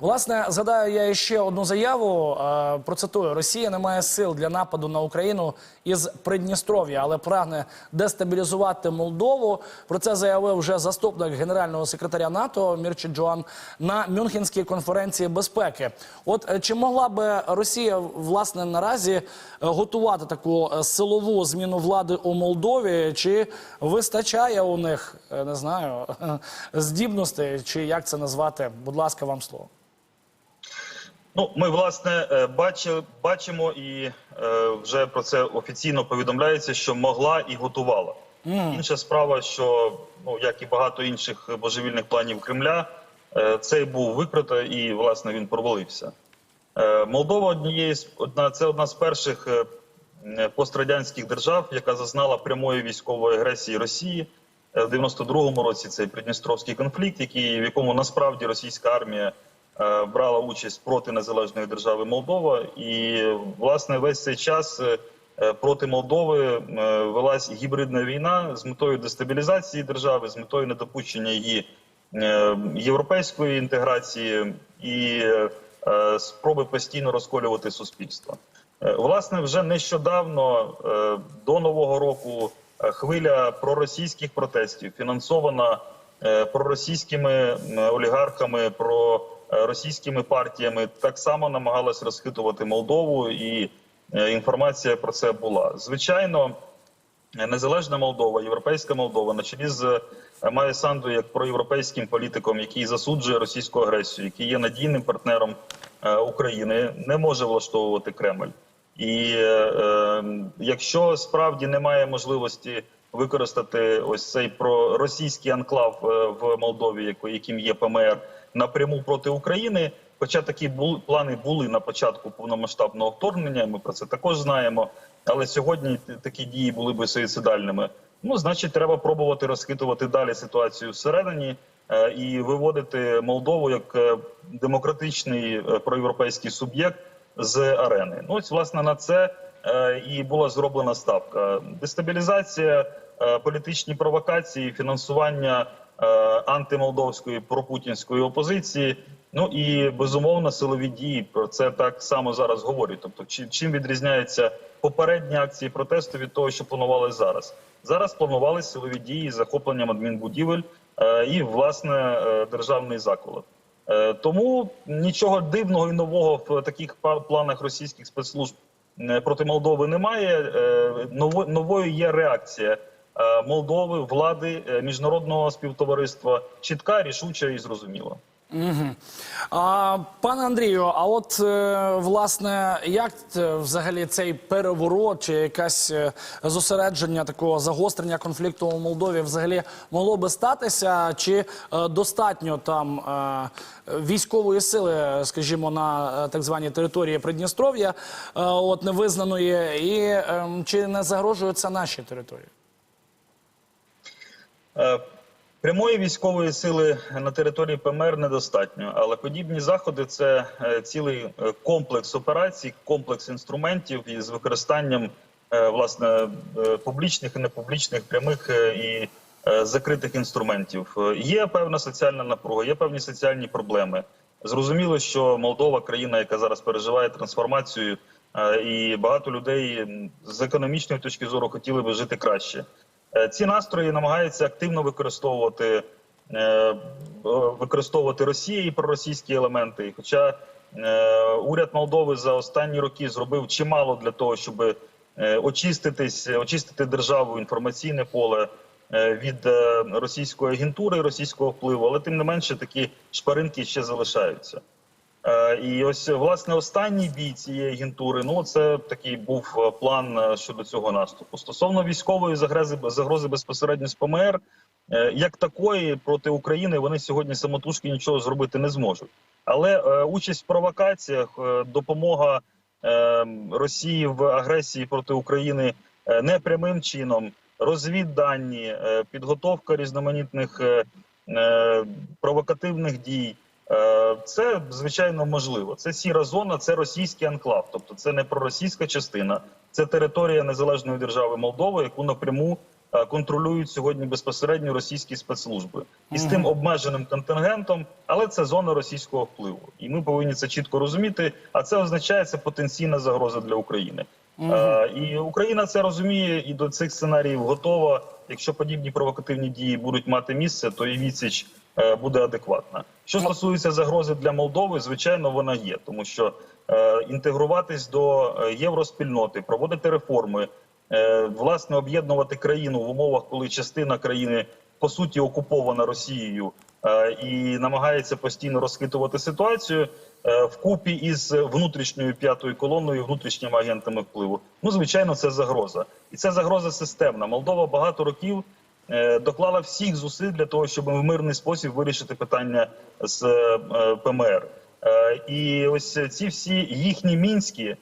Власне, згадаю я ще одну заяву. е, Процитую: Росія не має сил для нападу на Україну із Придністров'я, але прагне дестабілізувати Молдову. Про це заявив вже заступник генерального секретаря НАТО Мірчі Джоан на Мюнхенській конференції безпеки. От е, чи могла би Росія власне наразі е, готувати таку силову зміну влади у Молдові? Чи вистачає у них не знаю здібностей, чи як це назвати? Будь ласка, вам слово. Ну, ми власне е, бачили, бачимо і е, вже про це офіційно повідомляється, що могла і готувала. Інша справа, що ну як і багато інших божевільних планів Кремля, е, цей був викрито і власне він провалився. Е, Молдова однієї одна це одна з перших е, пострадянських держав, яка зазнала прямої військової агресії Росії. В 92-му році цей Придністровський конфлікт, який в якому насправді російська армія брала участь проти незалежної держави Молдова, і власне весь цей час е, е, проти Молдови е, велась гібридна війна з метою дестабілізації держави, з метою недопущення її е, європейської інтеграції і е, е, спроби постійно розколювати суспільство. Е, Власне, вже нещодавно е, до нового року е, хвиля проросійських протестів фінансована е, проросійськими олігархами, проросійськими партіями, так само намагалась розхитувати Молдову, і е, інформація про це була. Звичайно, незалежна Молдова, європейська Молдова, на чолі з е, Майя Санду як проєвропейським політиком, який засуджує російську агресію, який є надійним партнером е, України, не може влаштовувати Кремль. І е, е, якщо справді немає можливості використати ось цей проросійський анклав е, в Молдові, яким є ПМР, напряму проти України. Хоча такі були плани були на початку повномасштабного вторгнення, ми про це також знаємо. Але сьогодні такі дії були би суїцидальними. Ну, значить, треба пробувати розхитувати далі ситуацію всередині е, і виводити Молдову як е, демократичний е, проєвропейський суб'єкт з арени. Ну, ось власне на це е, і була зроблена ставка. Дестабілізація, е, політичні провокації, фінансування антимолдовської пропутінської опозиції. Ну і безумовно силові дії про це так само зараз говорять. Тобто, чи- чим відрізняються попередні акції протесту від того, що планували зараз? Зараз планували силові дії з захопленням адмінбудівель е, і власне е, державний заколот. Е, Тому нічого дивного і нового в таких планах російських спецслужб е, проти Молдови немає. Е, ново- Новою є реакція е, Молдови, влади, е, міжнародного співтовариства чітка, рішуча і зрозуміла. Угу. А, пане Андрію, а от е, власне, як е, взагалі цей переворот чи якесь е, зосередження такого загострення конфлікту у Молдові взагалі могло би статися? Чи е, достатньо там е, військової сили, скажімо, на е, так званій території Придністров'я, е, от невизнаної, і е, чи не загрожує це нашій території? Е, Прямої військової сили на території ПМР недостатньо, але подібні заходи це е, цілий е, комплекс операцій, комплекс інструментів із використанням власне публічних і непублічних прямих і закритих інструментів. Є певна соціальна напруга, є певні соціальні проблеми. Зрозуміло, що Молдова країна, яка зараз переживає трансформацію, і багато людей з економічної точки зору хотіли би жити краще. Е, Ці настрої намагаються активно використовувати е, використовувати Росія і проросійські елементи. Хоча е, уряд Молдови за останні роки зробив чимало для того, щоб очиститись, очистити державу інформаційне поле від російської агентури, російського впливу, але тим не менше такі шпаринки ще залишаються. Е, І ось власне останній бій цієї агентури. Ну це такий був е, план е, щодо цього наступу. Стосовно військової загрози загрози безпосередньо з ПМР, як такої проти України вони сьогодні самотужки нічого зробити не зможуть. Але участь в провокаціях, допомога Росії в агресії проти України непрямим чином, розвіддані, підготовка різноманітних провокативних дій. Е, Це звичайно можливо. Це сіра зона, це російський анклав, тобто це не проросійська частина, це територія незалежної держави Молдова, яку напряму е, контролюють сьогодні безпосередньо російські спецслужби і з тим обмеженим контингентом, але це зона російського впливу, і ми повинні це чітко розуміти. А це означає це потенційна загроза для України. Е, і Україна це розуміє і до цих сценаріїв готова. Якщо подібні провокативні дії будуть мати місце, то і відсіч буде адекватна. Що стосується загрози для Молдови, звичайно, вона є, тому що е, інтегруватись до е, євроспільноти, проводити реформи, е, власне об'єднувати країну в умовах, коли частина країни по суті окупована Росією е, і намагається постійно розхитувати ситуацію е, вкупі із внутрішньою п'ятою колоною, внутрішніми агентами впливу. Ну звичайно, це загроза, і це загроза системна. Молдова багато років доклала всіх зусиль для того, щоб в мирний спосіб вирішити питання з е, е, ПМР. Е, І ось ці всі їхні мінські е,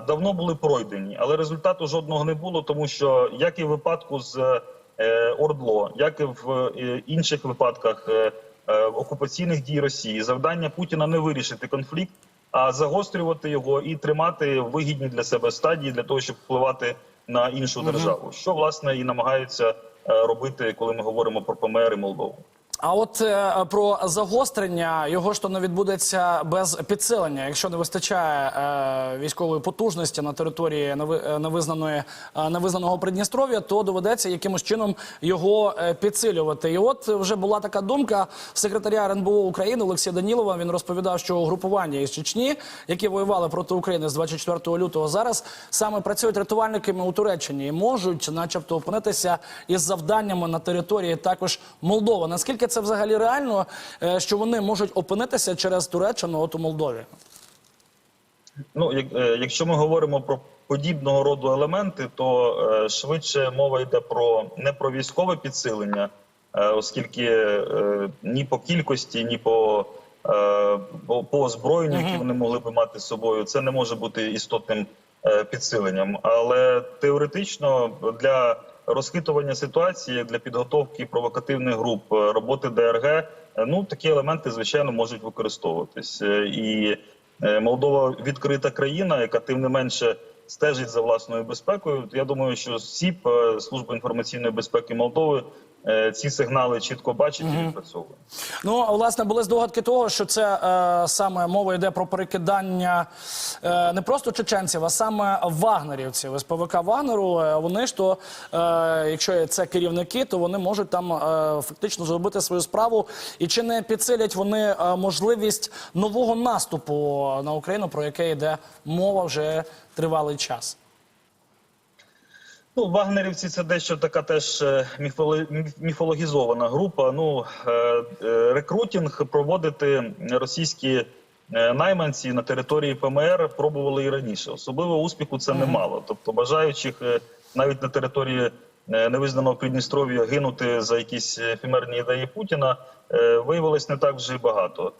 давно були пройдені, але результату жодного не було, тому що як і в випадку з е, Ордло, як і в е, інших випадках е, е, окупаційних дій Росії, завдання Путіна не вирішити конфлікт, а загострювати його і тримати вигідні для себе стадії для того, щоб впливати на іншу державу, що власне і намагаються е, робити, коли ми говоримо про ПМР і Молдову. А от е, про загострення його ж то не відбудеться без підсилення. Якщо не вистачає е, військової потужності на території е, невизнаної е, невизнаного Придністров'я, то доведеться якимось чином його е, підсилювати. І от вже була така думка секретаря РНБО України Олексія Данілова. Він розповідав, що угрупування із Чечні, які воювали проти України з 24 лютого, зараз саме працюють рятувальниками у Туреччині і можуть, начебто, опинитися із завданнями на території також Молдови. Наскільки це взагалі реально, е, що вони можуть опинитися через Туреччину от у Молдові? Ну, як, е, якщо ми говоримо про подібного роду елементи, то е, швидше мова йде про не про військове підсилення, е, оскільки е, ні по кількості, ні по, е, по, по озброєнню, які вони могли би мати з собою, це не може бути істотним е, підсиленням. Але теоретично для розхитування ситуації, для підготовки провокативних груп, е, роботи ДРГ, е, ну такі елементи звичайно можуть використовуватись Е, і. Молдова відкрита країна, яка тим не менше стежить за власною безпекою. Я думаю, що СІП, служба інформаційної безпеки Молдови, ці сигнали чітко бачить і відпрацьовує. Ну, власне, були здогадки того, що це е, саме мова йде про перекидання е, не просто чеченців, а саме вагнерівців. СПВК Вагнеру. е, вони ж то, е, якщо це керівники, то вони можуть там е, фактично зробити свою справу. І чи не підсилять вони е, можливість нового наступу на Україну, про яке йде мова вже тривалий час? Ну, вагнерівці це дещо така теж е, міфоло- міф- міфологізована група. Ну е, е, рекрутинг проводити російські найманці на території ПМР пробували і раніше. Особливо успіху це немало. Тобто бажаючих навіть на території невизнаного Придністров'я гинути за якісь ефемерні ідеї Путіна виявилось не так вже й багато.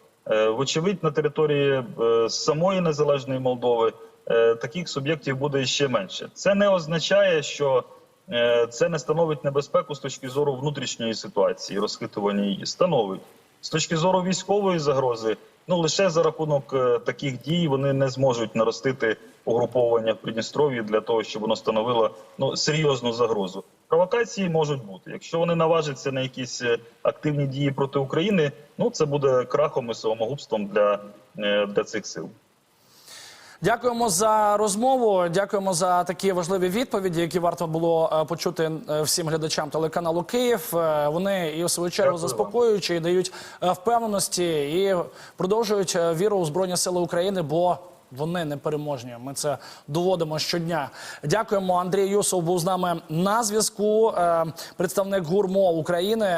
Вочевидь, на території самої незалежної Молдови таких суб'єктів буде ще менше. Це не означає, що е, це не становить небезпеку з точки зору внутрішньої ситуації, розхитування її становить. З точки зору військової загрози, ну лише за рахунок е, таких дій вони не зможуть наростити угруповування в Придністров'ї для того, щоб воно становило ну серйозну загрозу. Провокації можуть бути. Якщо вони наважаться на якісь е, активні дії проти України, ну це буде крахом і самогубством для, е, для цих сил. Дякуємо за розмову. Дякуємо за такі важливі відповіді, які варто було е, почути е, всім глядачам телеканалу Київ. Е, Вони і в свою чергу заспокоюючи і дають впевненості і продовжують віру у збройні сили України, бо. Вони непереможні. Ми це доводимо щодня. Дякуємо. Андрій Юсов був з нами на зв'язку. Представник гурмо України.